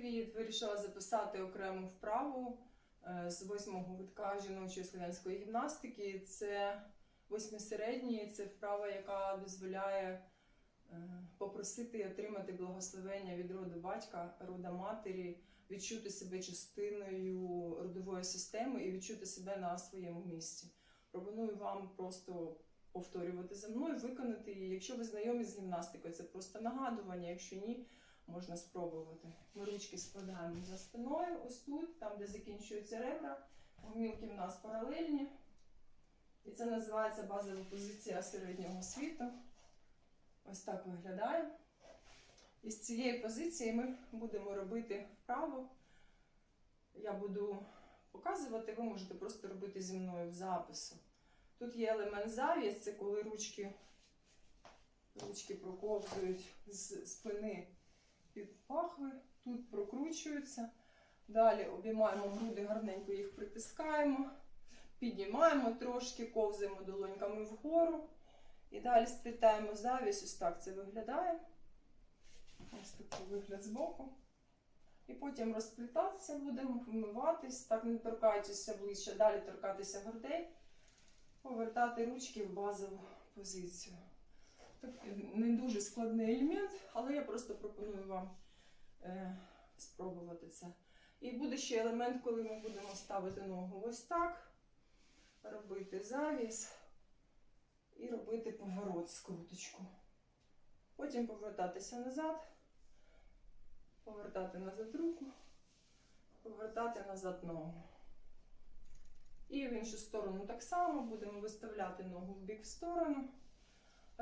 Привіт! Вирішила записати окрему вправу е, з восьмого витка жіночої слов'янської гімнастики. Це восьмисередній, це вправа, яка дозволяє е, попросити і отримати благословення від роду батька, рода матері, відчути себе частиною родової системи і відчути себе на своєму місці. Пропоную вам просто повторювати за мною, виконати її. Якщо ви знайомі з гімнастикою, це просто нагадування. Якщо ні, можна спробувати. Ми ручки складаємо за спиною, ось тут, там, де закінчуються ребра. Гомілки в нас паралельні. І це називається базова позиція середнього світу. Ось так виглядає. І з цієї позиції ми будемо робити вправо. Я буду показувати, ви можете просто робити зі мною в запису. Тут є елемент завіс, це коли ручки, ручки проковзують з спини під пахви, тут прокручуються. Далі обіймаємо груди, гарненько їх притискаємо, піднімаємо трошки, ковзаємо долоньками вгору. І далі сплітаємо завіс, ось так це виглядає. Ось такий вигляд збоку. І потім розплітатися будемо, вмиватись, так не торкаючись обличчя, далі торкатися грудей, повертати ручки в базову позицію. Так, не дуже складний елемент, але я просто пропоную вам е, спробувати це. І буде ще елемент, коли ми будемо ставити ногу ось так, робити завіс і робити поворот скруточку. Потім повертатися назад, повертати назад руку, повертати назад ногу. І в іншу сторону так само будемо виставляти ногу в бік в сторону.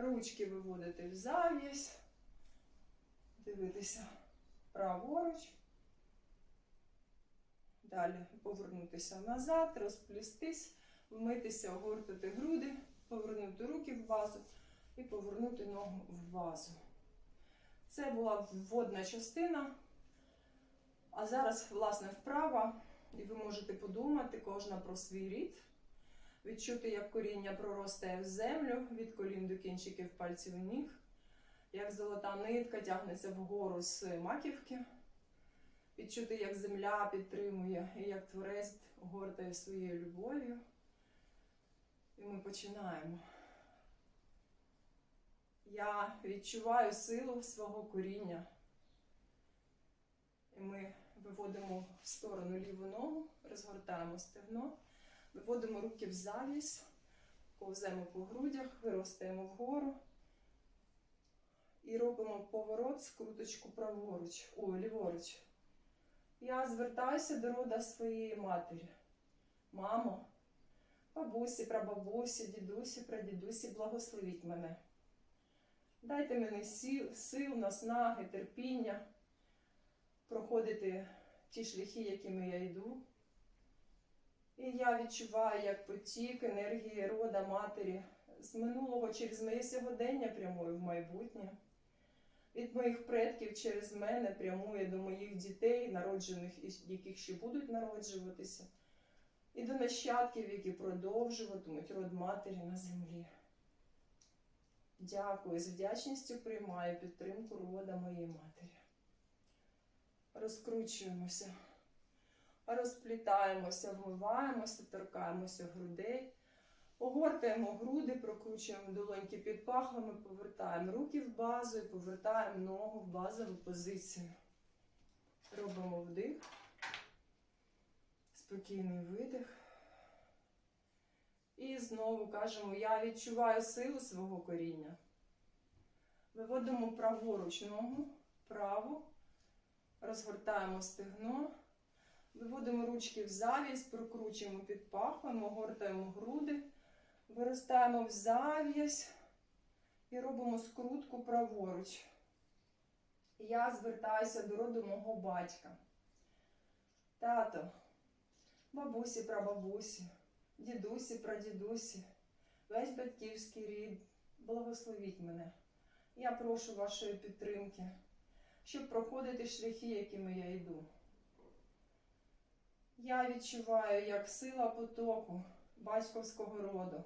Ручки виводити в завіс, дивитися праворуч. Далі повернутися назад, розплістись, вмитися, огортати груди, повернути руки в базу і повернути ногу в базу. Це була вводна частина. А зараз, власне, вправа, і ви можете подумати кожна про свій рід. Відчути, як коріння проростає в землю від колін до кінчиків пальців ніг, як золота нитка тягнеться вгору з маківки. Відчути, як земля підтримує і як творець гортає своєю любов'ю. І ми починаємо. Я відчуваю силу свого коріння. І ми виводимо в сторону ліву ногу, розгортаємо стегно. Виводимо руки в завіс, ковзаємо по грудях, виростаємо вгору і робимо поворот, скруточку праворуч, о, ліворуч. Я звертаюся до рода своєї матері. Мамо, бабусі, прабабусі, дідусі, прадідусі, благословіть мене. Дайте мені сил, сил, наснаги, терпіння проходити ті шляхи, якими я йду. І я відчуваю, як потік енергії рода матері з минулого через моє сьогодення прямує в майбутнє. Від моїх предків через мене прямує до моїх дітей, народжених яких ще будуть народжуватися, і до нащадків, які продовжуватимуть род матері на землі. Дякую, з вдячністю приймаю підтримку рода моєї матері. Розкручуємося розплітаємося, вмиваємося, торкаємося грудей, огортаємо груди, прокручуємо долоньки під пахвами, повертаємо руки в базу і повертаємо ногу в базову позицію. Робимо вдих, спокійний видих. І знову кажемо, я відчуваю силу свого коріння. Виводимо праворуч ногу, праву, розгортаємо стегно. Виводимо ручки в завіс, прокручуємо під пахвами, огортаємо груди, виростаємо в завіс і робимо скрутку праворуч. Я звертаюся до роду мого батька. Тато, бабусі, прабабусі, дідусі, прадідусі, весь батьківський рід, благословіть мене. Я прошу вашої підтримки, щоб проходити шляхи, якими я йду. Я відчуваю, як сила потоку батьківського роду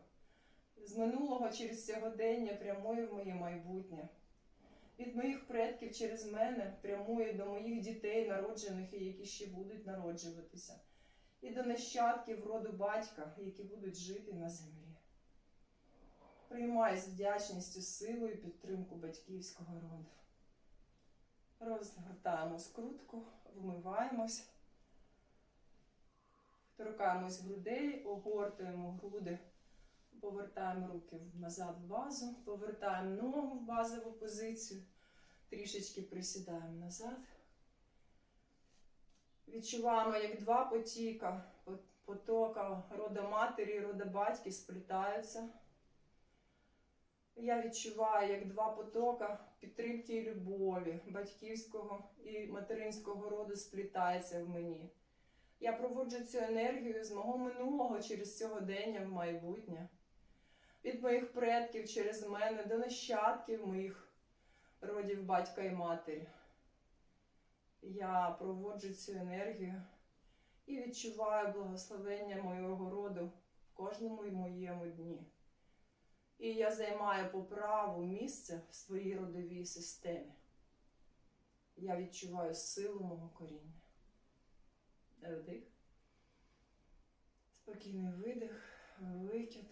з минулого через сьогодення прямує в моє майбутнє. від моїх предків через мене прямує до моїх дітей, народжених і які ще будуть народжуватися, і до нащадків роду батька, які будуть жити на землі. Приймай з вдячністю силу і підтримку батьківського роду. Розгортаємо скрутку, вмиваємось, торкаємось грудей, огортуємо груди, повертаємо руки назад в базу, повертаємо ногу в базову позицію, трішечки присідаємо назад. Відчуваємо, як два потіка, потока рода матері і рода батьки сплітаються. Я відчуваю, як два потока підтримки і любові батьківського і материнського роду сплітаються в мені. Я проводжу цю енергію з мого минулого через сьогодення в майбутнє, від моїх предків через мене до нащадків моїх родів батька і матері. Я проводжу цю енергію і відчуваю благословення моєго роду в кожному і моєму дні. І я займаю по праву місце в своїй родовій системі. Я відчуваю силу мого коріння. Вдих. Спокійний видих, викид.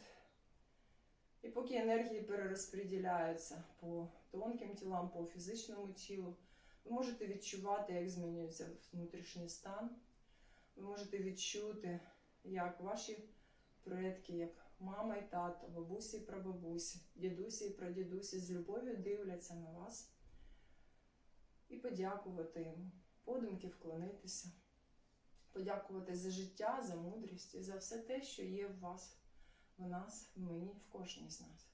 І поки енергії перерозподіляються по тонким тілам, по фізичному тілу, ви можете відчувати, як змінюється внутрішній стан. Ви можете відчути, як ваші предки, як мама і тато, бабусі і прабабусі, дідусі і прадідусі з любов'ю дивляться на вас і подякувати їм, подумки вклонитися, подякувати за життя, за мудрість і за все те, що є в вас, в нас, в мені, в кожній з нас.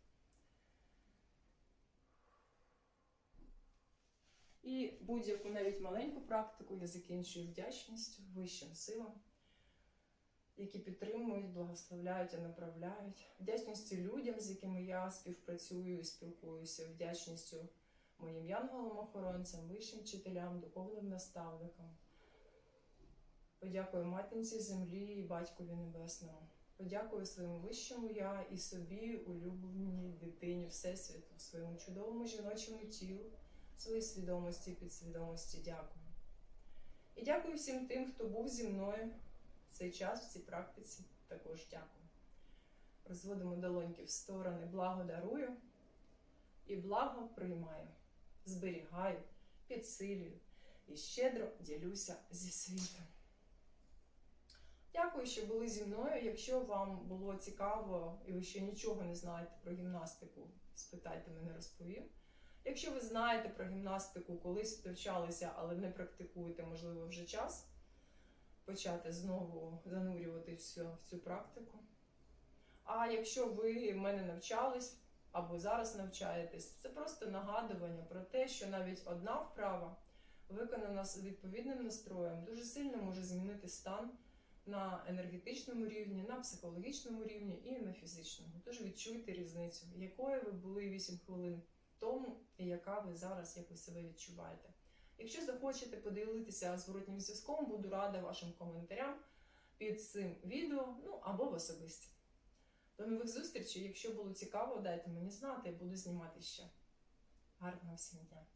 І будь-яку навіть маленьку практику я закінчую вдячністю вищим силам, які підтримують, благословляють і направляють, вдячністю людям, з якими я співпрацюю і спілкуюся, вдячністю моїм янголам-охоронцям, вищим вчителям, духовним наставникам. Подякую матінці землі і батькові небесному. Подякую своєму вищому я і собі, улюбленій дитині Всесвіту, своєму чудовому жіночому тілу, своїй свідомості і підсвідомості. Дякую. І дякую всім тим, хто був зі мною цей час, в цій практиці. Також дякую. Розводимо долоньки в сторони, благо дарую і благо приймаю, зберігаю, підсилюю і щедро ділюся зі світом. Дякую, що були зі мною. Якщо вам було цікаво і ви ще нічого не знаєте про гімнастику, спитайте мене, розповім. Якщо ви знаєте про гімнастику, колись навчалися, але не практикуєте, можливо, вже час почати знову занурювати в цю, в цю практику. А якщо ви в мене навчались або зараз навчаєтесь, це просто нагадування про те, що навіть одна вправа, виконана з відповідним настроєм, дуже сильно може змінити стан на енергетичному рівні, на психологічному рівні і на фізичному. Тож відчуйте різницю, якою ви були 8 хвилин тому і яка ви зараз, як ви себе відчуваєте. Якщо захочете поділитися зворотнім зв'язком, буду рада вашим коментарям під цим відео, ну або в особисті. До нових зустрічей. Якщо було цікаво, дайте мені знати, я буду знімати ще. Гарного всім дня!